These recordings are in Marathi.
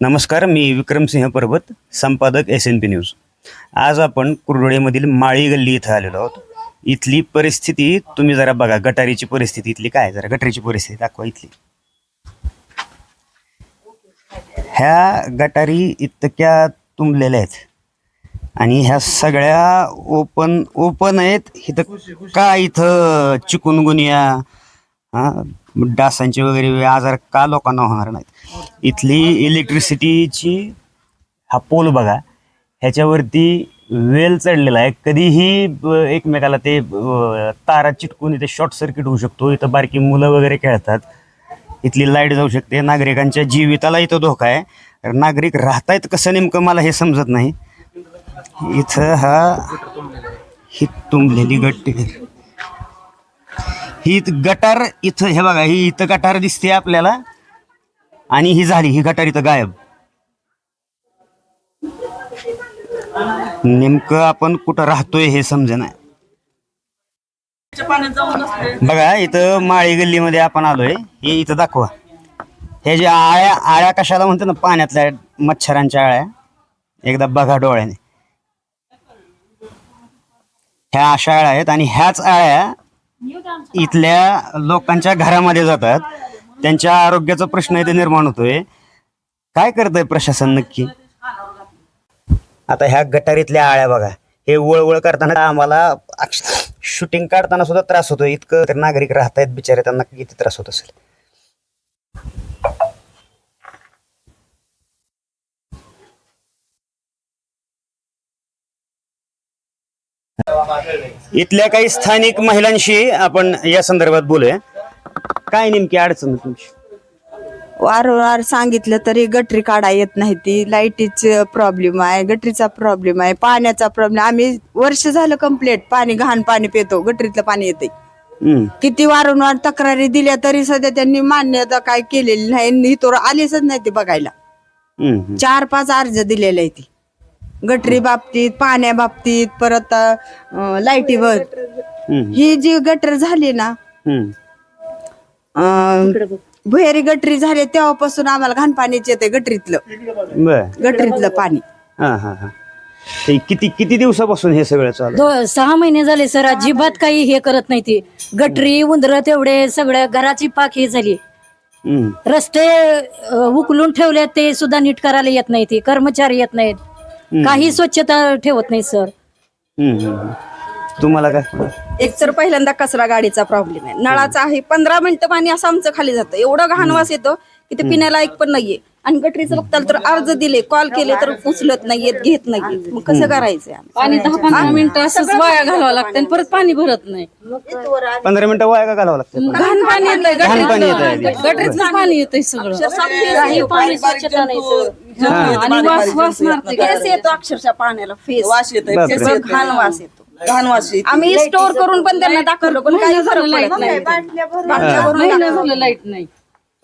नमस्कार मी विक्रमसिंह पर्वत संपादक एस एन पी न्यूज आज आपण कुरडोळेमधील माळी गल्ली इथं आलेलो आहोत. इथली परिस्थिती तुम्ही जरा बघा गटारीची परिस्थिती इथली काय जरा गटारीची परिस्थिती दाखवा इथली. ह्या गटारी इतक्या तुंबलेल्या आहेत. आणि ह्या सगळ्या ओपन ओपन आहेत. इथं का इथं चिकुनगुनिया हा? डासांचे वगैरे आजार का लोकांना होणार नाहीत? इथली इलेक्ट्रिसिटीची हा पोल बघा ह्याच्यावरती वेल चढलेला आहे. कधीही ब- एकमेकाला ते तारा चिटकून इथे शॉर्ट सर्किट होऊ शकतो. इथं बारकी मुलं वगैरे खेळतात. इथली लाइट जाऊ शकते. नागरिकांच्या जीविताला इथं धोका आहे. नागरिक राहतायत कसं नेमकं मला हे समजत नाही. इथं हा ही तुंबलेली गट्टी. ही गटार इथं हे बघा ही इथं गटार दिसते आपल्याला. आणि ही झाली ही गटार इथं गायब. नेमकं आपण कुठं राहतोय हे समजे नाही बघा इथं माळी गल्लीमध्ये आपण आलोय. हे इथं दाखवा. हे जे आळ्या आळ्या कशाला म्हणतो ना पाण्यातल्या मच्छरांच्या आळ्या. एकदा बघा डोळ्याने. ह्या अशा आळ्या आहेत आणि ह्याच आळ्या इथल्या लोकांच्या घरामध्ये जातात. त्यांच्या आरोग्याचा प्रश्न इथे निर्माण होतोय. काय करतंय प्रशासन नक्की? आता ह्या गटारीतल्या आळ्या बघा. हे वळवळ करताना आम्हाला शूटिंग काढताना सुद्धा त्रास होतो इतकं नागरिक राहतायत बिचारे त्यांना किती त्रास होत असेल? इथल्या काही स्थानिक महिलांशी आपण या संदर्भात बोलूया. काय नेमकी अडचण आहे तुमची? वारंवार सांगितलं तरी गटरी काढा येत नाही ती लाईटीचे प्रॉब्लेम आहे गटरीचा प्रॉब्लेम आहे पाण्याचा प्रॉब्लेम आम्ही वर्ष झालं कंप्लीट पाणी घाण पाणी पितो गटरीतलं पाणी येते हम्म. किती वारंवार तक्रारी दिल्या तरी सध्या त्यांनी मान्यता काय केलेली नाही इथवर आलीच नाही ते बघायला. हम्म, हम्म. चार पाच अर्ज दिलेले आहे ती गटरी बाबतीत पाण्या बाबतीत परत अं, लाईटीवर. हम्म, ही जी गटर झाली ना हम्म. अं, भुयारी गटरी झाली तेव्हापासून आम्हाला घाण पाणीच येते गटरीतलं. बर. गटरीतलं पाणी. हा हा हा. हे किती किती दिवसापासून हे सगळं चालू दो सहा महिने झाले सर. अजिबात काही हे करत नाही ती. गटरी उंदर तेवढे सगळ्या घराची पाक हे झाली. हम्म, रस्ते अ, उकलून ठेवले ते सुद्धा नीट करायला येत नाही ती. कर्मचारी येत नाहीत. काही स्वच्छता ठेवत नाही सर हम्म. तुम्हाला काय? एक तर पहिल्यांदा कचरा गाडीचा प्रॉब्लेम आहे. नळाचा आहे पंधरा मिनिटं पाणी असं आमचं खाली जातं. एवढं घाण वास येतो की ते पिण्यालायक पण नाहीये. आणि गटरीचं बघताल तर अर्ज दिले कॉल केले तर उचलत नाहीयेत घेत नाहीयेत. मग कसं करायचंय आम्ही? पाणी दहा पंधरा मिनिटं असंच वाया घालावं लागतं आणि परत पाणी भरत नाही. पंधरा मिनिटं वाया का घालावं लागतं? घाण पाणी येतंय पाणी येतंय. गटरीतलं गटरीतलं पाणी येतंय सगळं. काही पाणी स्वच्छता नाही सर आणि वास वास मारते. फेस येतो अक्षरशः पाण्याला. फेस वास येतोय बापरे. फेस घाण वास येतो. घाण वास येते. आम्ही स्टोर करून पण त्यांना दाखवलं पण काही फरक पडत नाही. बाटल्या भरून महिना झालं लाइट नाही.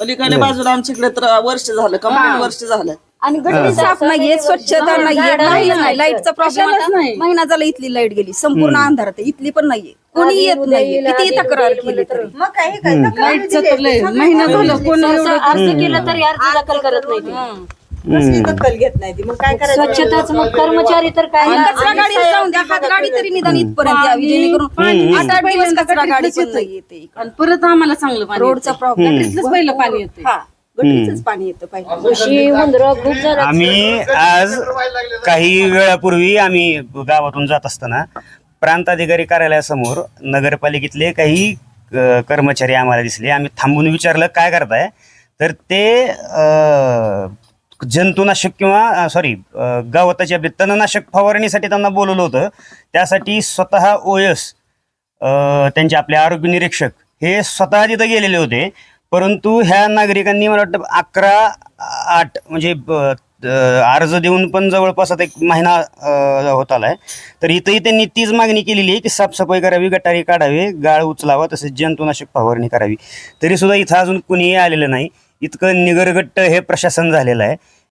पलीकडे बाजूला आमच्याकडे तर वर्ष झालं कंप्लीट वर्ष झालं. आणि गटरी साफ नाहीये स्वच्छता नाहीये. काही नाही. लाईटचा प्रॉब्लेम कशालाच नाही. महिना झाला इथली लाइट गेली. संपूर्ण अंधारात आहे. इथली पण नाहीये. कोणी येत नाहीये. किती तक्रार केली तरी. लाईटचं तर लय. महिना झालं कोण एवढं अर्ज केलं तरी अर्ज दाखल करत नाही ती. दखल घेत नाही ती? मग काय स्वच्छताच मग कर्मचारी तर काय आणि कचरा गाडी जाऊन द्या हात गाडी तरी निदान इथपर्यंत यावी जेणेकरून आठ आठ दिवस कचरा गाडी पण नाही येते. आणि परत आम्हाला चांगलं पाणी रोडचा प्रॉब्लेम पहिलं पाणी येते. हा गटरीचंच पाणी येतं पाहिजे. म्हशी उंदर खूप झालं. आम्ही आज काही वेळापूर्वी आम्ही गावातून जात असताना प्रांत अधिकारी कार्यालयासमोर नगरपालिकेतले काही अ, कर्मचारी आम्हाला दिसले. आम्ही थांबून विचारलं काय करताय? तर ते अ, जंतुनाशक किंवा सॉरी गवताची तणनाशक फवारणीसाठी त्यांना बोलवलं होतं. त्यासाठी स्वतः ओयस त्यांचे आपले आरोग्य निरीक्षक हे स्वतः तिथं गेलेले होते. परंतु ह्या नागरिकांनी मला वाटतं अकरा आठ म्हणजे ब- अर्ज देऊन पण जवळपास आता एक महिना होत होत आलाय. तर इथंही त्यांनी तीच मागणी केलेली आहे की साफसफाई करावी गटारी काढावे गाळ उचलावा तसेच जंतुनाशक फवारणी करावी. तरी सुद्धा इथं अजून कुणीही आलेलं नाही. इतकं निगरगट्ट हे प्रशासन झालेलं आहे.